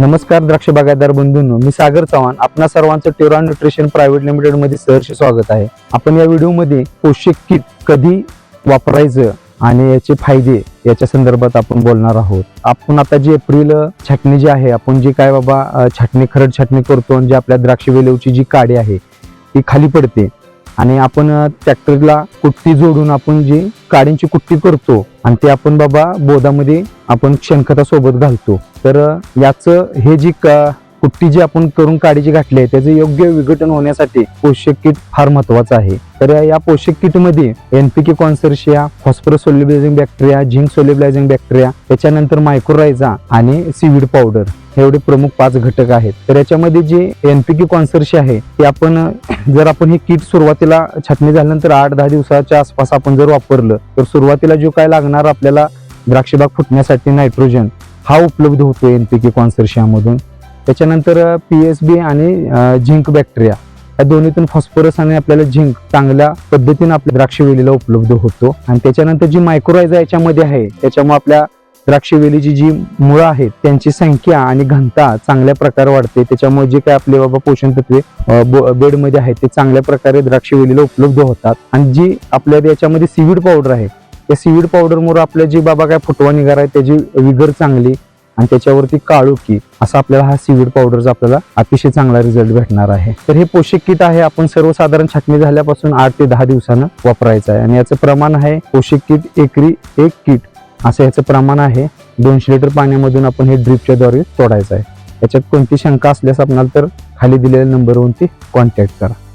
नमस्कार द्राक्ष बागायतदार बंधूंनो मी सागर चव्हाण. आपणा सर्वांचं टेरा न्यूट्रिशन प्रायव्हेट लिमिटेडमध्ये सहर्ष स्वागत आहे. आपण या व्हिडिओमध्ये पोषक किट कधी वापरायचं आणि याचे फायदे याच्या संदर्भात आपण बोलणार आहोत. आपण आता जी एप्रिल छाटणी जी आहे आपण जी काय बाबा छाटणी खरड छाटणी करतो आणि जे आपल्या द्राक्ष वेलवची जी काडी आहे ती खाली पडते. आणि आपण ट्रॅक्टरला कुट्टी जोडून आपण जी काडींची कुट्टी करतो आणि ते आपण बाबा बोधामध्ये आपण शेणखतासोबत घालतो. तर याचं हे जी का कुट्टी जी आपण करून काडीची घातली आहे त्याचं योग्य विघटन होण्यासाठी पोषक किट फार महत्वाचं आहे. तर या पोषक किटमध्ये NPK consortia phosphorus solubilising bacteria zinc solubilising bacteria त्याच्यानंतर मायक्रोरायझा आणि सीविड पावडर हे एवढे प्रमुख पाच घटक आहेत. तर याच्यामध्ये जे एनपीके कॉन्सर्शी आहे ते आपण जर आपण हे किट सुरुवातीला छाटणी झाल्यानंतर आठ दहा दिवसाच्या आसपास आपण जर वापरलं तर सुरुवातीला जो काय लागणार आपल्याला द्राक्षबाग फुटण्यासाठी नायट्रोजन हा उपलब्ध होतो एनपीके कॉन्सर्शियामधून त्याच्यानंतर पी एस बी आणि झिंक बॅक्टेरिया. या दोन्हीतून फॉस्फरस आणि आपल्याला झिंक चांगल्या पद्धतीने आपल्या द्राक्षवेलीला उपलब्ध होतो. आणि त्याच्यानंतर जी मायक्रोरायझा याच्यामध्ये आहे त्याच्यामुळे आपल्या द्राक्षवेलीची जी मुळं आहेत त्यांची संख्या आणि घनता चांगल्या प्रकारे वाढते. त्याच्यामुळे जे काय आपले बाबा पोषण तत्वे ब- बेडमध्ये आहेत ते चांगल्या प्रकारे द्राक्षवेलीला उपलब्ध होतात. आणि जी आपल्या याच्यामध्ये सीविड पावडर आहे त्या सीविड पावडरमुळे आपल्या जी बाबा काय फुटवा निघार आहे त्याची विगर चांगली आणि त्याच्यावरती काळुकी असा आपल्याला हा सीविड पावडरचा आपल्याला अतिशय चांगला रिझल्ट भेटणार आहे. तर हे पोषक किट आहे आपण सर्वसाधारण छाटणी झाल्यापासून आठ ते दहा दिवसानं वापरायचं आहे. आणि याचं प्रमाण आहे पोषक किट एकरी एक किट. असं याचं प्रमाण आहे दोनशे लिटर पाण्यामधून आपण हे ड्रिपच्या द्वारे तोडायचं आहे. याच्यात कोणती शंका असल्यास आपणाला तर खाली दिलेल्या नंबरवरती कॉन्टॅक्ट करा.